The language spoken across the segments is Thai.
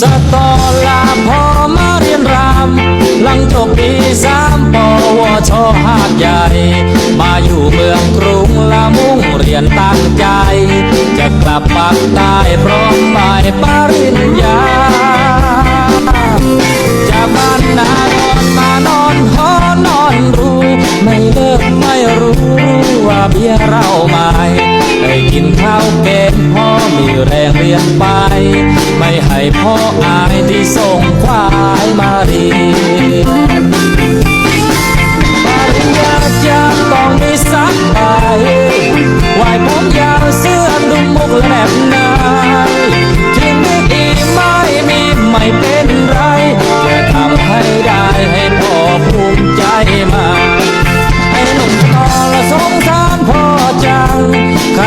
สตอลาพอมาเรียนราม หลังจบปีสามปวชหาดใหญ่ มาอยู่เมืองกรุงละมุ่งเรียนตั้งใจ จะกลับปักใต้พร้อมหมายปริญญาจากบ้านนานอนมานอนหอนอนรู้ ไม่เลิกไม่รู้ว่าเบียร์เราไม่ กินข้าวเกงพ่อมีแรงเรียนไป ไม่ให้พ่ออายที่ส่งควายมาเรียน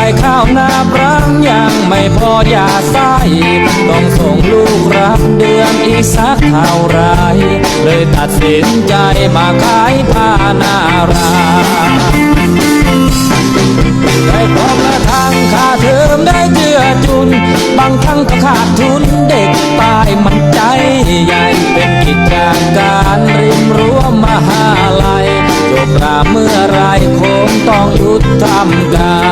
ขายข้าวนาปรังยังไม่พอยาไส้ต้องส่งลูกรับเดือนอีกสักเท่าไร เลยตัดสินใจมาขายผ้านาราได้พร้อมกระทั่งค่าเทอมได้เจือจุน บางครั้งก็ขาดทุนเด็กตายมันใจใหญ่เป็นกิจการริมรั้วมหาลัยจบราเมื่อไรคงต้องหยุดทำกา